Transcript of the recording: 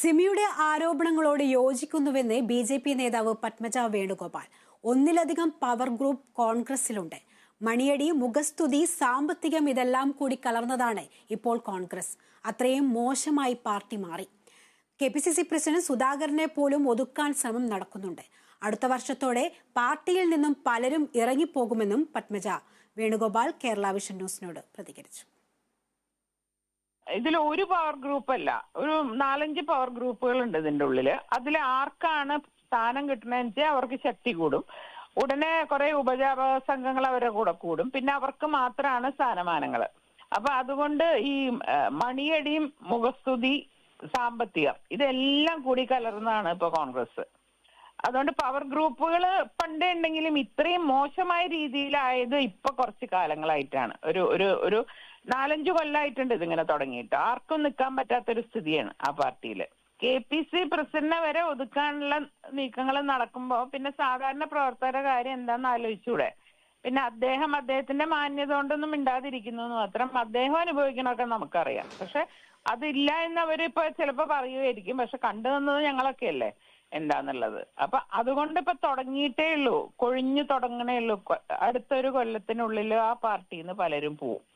സിമിയുടെ ആരോപണങ്ങളോട് യോജിക്കുന്നുവെന്ന് B J P നേതാവ് പത്മജ വേണുഗോപാൽ. ഒന്നിലധികം പവർ ഗ്രൂപ്പ് കോൺഗ്രസിലുണ്ട്. മണിയടി മുഖസ്തുതി സാമ്പത്തികം ഇതെല്ലാം കൂടി കലർന്നതാണ് ഇപ്പോൾ കോൺഗ്രസ്. അത്രയും മോശമായി പാർട്ടി മാറി. K P C C president സുധാകരനെ പോലും ഒതുക്കാൻ ശ്രമം നടക്കുന്നുണ്ട്. അടുത്ത വർഷത്തോടെ പാർട്ടിയിൽ നിന്നും പലരും ഇറങ്ങിപ്പോകുമെന്നും പത്മജ. വേണുഗോപാൽ കേരള വിഷൻ ന്യൂസിനോട് പ്രതികരിച്ചു. ഇതിൽ ഒരു പവർ ഗ്രൂപ്പ് അല്ല. ഒരു നാലഞ്ച് പവർ ഗ്രൂപ്പുകൾ ഉണ്ട് ഇതിന്റെ ഉള്ളിൽ. അതിൽ ആർക്കാണ് സ്ഥാനം കിട്ടണമെന്ന് വെച്ചാൽ അവർക്ക് ശക്തി കൂടും. ഉടനെ കുറെ ഉപജാപക സംഘങ്ങൾ അവരെ കൂടെ കൂടും. പിന്നെ അവർക്ക് മാത്രമാണ് സ്ഥാനമാനങ്ങൾ അപ്പൊ അതുകൊണ്ട് ഈ മണിയടിയും മുഖസ്തുതി സാമ്പത്തികം ഇതെല്ലാം കൂടി കലർന്നാണ് ഇപ്പൊ കോൺഗ്രസ്. അതുകൊണ്ട് പവർ ഗ്രൂപ്പുകൾ പണ്ടേ ഉണ്ടെങ്കിലും ഇത്രയും മോശമായ രീതിയിലായത് ഇപ്പൊ കുറച്ച് കാലങ്ങളായിട്ടാണ്. ഒരു ഒരു ഒരു നാലഞ്ചു കൊല്ലായിട്ടുണ്ട് ഇതിങ്ങനെ തുടങ്ങിയിട്ട്. ആർക്കും നിൽക്കാൻ പറ്റാത്തൊരു സ്ഥിതിയാണ് ആ പാർട്ടിയിൽ കെ പി സി പ്രസിഡന്റിനെ വരെ ഒതുക്കാനുള്ള നീക്കങ്ങൾ നടക്കുമ്പോൾ പിന്നെ സാധാരണ പ്രവർത്തകരുടെ കാര്യം എന്താന്ന് ആലോചിച്ചൂടെ? പിന്നെ അദ്ദേഹം അദ്ദേഹത്തിന്റെ മാന്യത കൊണ്ടൊന്നും മിണ്ടാതിരിക്കുന്നു മാത്രം അദ്ദേഹം അനുഭവിക്കണമൊക്കെ നമുക്കറിയാം. പക്ഷെ അതില്ല എന്ന് അവരിപ്പോ ചിലപ്പോ പറയുമായിരിക്കും പക്ഷെ കണ്ടു നിന്നത് ഞങ്ങളൊക്കെ അല്ലേ എന്താന്നുള്ളത്. അപ്പൊ അതുകൊണ്ട് ഇപ്പൊ തുടങ്ങിയിട്ടേ ഉള്ളൂ. കൊഴിഞ്ഞു തുടങ്ങണേ ഉള്ളൂ. അടുത്തൊരു കൊല്ലത്തിനുള്ളിൽ ആ പാർട്ടിന്ന് പലരും പോവും.